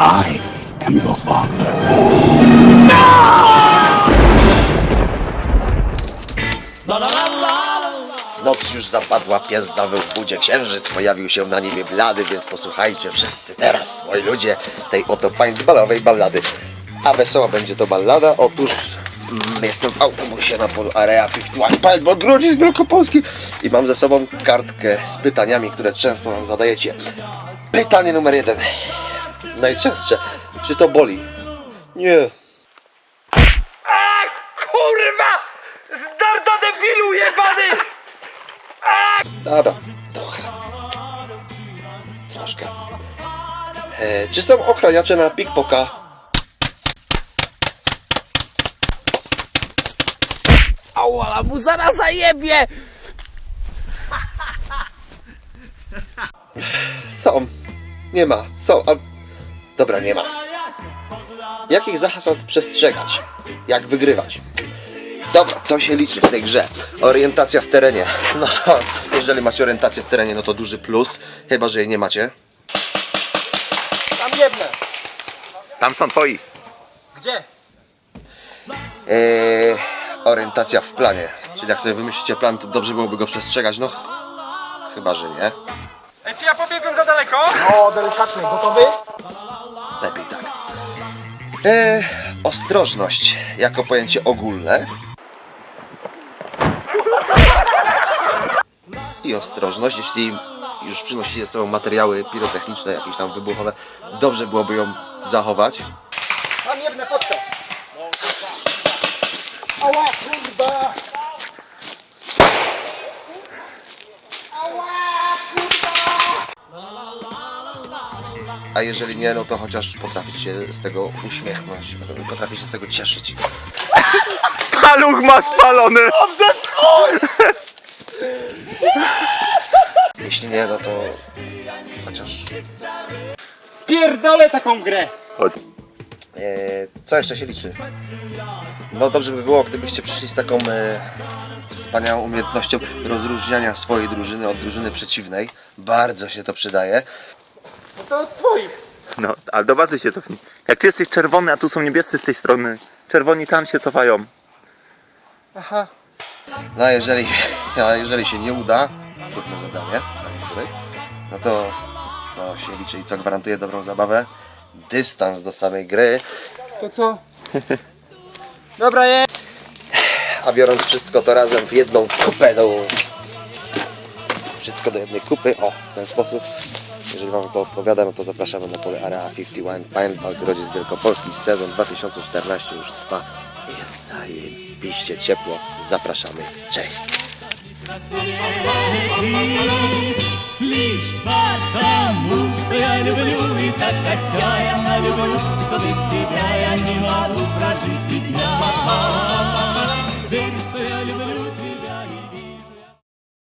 I am your father. Noc już zapadła, pies zawył w budzie, księżyc pojawił się na niebie blady, więc posłuchajcie wszyscy teraz, moi ludzie, tej oto paintballowej ballady. A wesoła będzie to ballada, otóż mm, jestem w autobusie na polu Area 51 Paintball Grodzisk Wielkopolski i mam ze sobą kartkę z pytaniami, które często nam zadajecie. Pytanie numer jeden. Najczęstsze, czy to boli? Nie. Kurwa! Zdarda debilu jebany! Dobra, trochę. Troszkę. E, czy są ochraniacze na Ała, mu zaraz zajebie! Są. Nie ma. Są. A... Dobra, nie ma. Jakich zasad przestrzegać? Jak wygrywać? Dobra, co się liczy w tej grze? Orientacja w terenie. No to, jeżeli macie orientację w terenie, no to duży plus. Chyba, że jej nie macie. Tam jebnę. Tam są twoi. Gdzie? Eee, orientacja w planie. Czyli jak sobie wymyślicie plan, to dobrze byłoby go przestrzegać. No, ch- chyba, że nie. Ej, czy ja pobiegłem za daleko? O, delikatny, gotowy? Lepiej tak. Eee, ostrożność jako pojęcie ogólne. I ostrożność, jeśli już przynosicie ze sobą materiały pirotechniczne, jakieś tam wybuchowe, dobrze byłoby ją zachować. Tam jebnę pod to. Ała, kurwa! A jeżeli nie, no to chociaż potrafić się z tego uśmiechnąć, potrafić się z tego cieszyć. Paluch ma spalony! Jeśli nie, no to chociaż Pierdolę taką grę! E, co jeszcze się liczy? No dobrze by było, gdybyście przyszli z taką e, wspaniałą umiejętnością rozróżniania swojej drużyny od drużyny przeciwnej. Bardzo się to przydaje. No to od swoich. No, ale do bazy się cofnij. Jak ty jesteś czerwony, a tu są niebiescy z tej strony. Czerwoni tam się cofają. Aha. No a jeżeli, a jeżeli się nie uda, trudne zadanie, dla niektórych, no to co się liczy i co gwarantuje dobrą zabawę? Dystans do samej gry, To co? Dobra, je. a biorąc wszystko to razem w jedną kupę do... Wszystko do jednej kupy, o, w ten sposób. Jeżeli Wam to odpowiada, no to zapraszamy na pole Area 51 Paintball Grodzisk Wielkopolski. Sezon 2014 już trwa. Jest zajebiście ciepło. Zapraszamy. Cześć! Лишь потому, что я люблю и так отчаянно люблю, что без тебя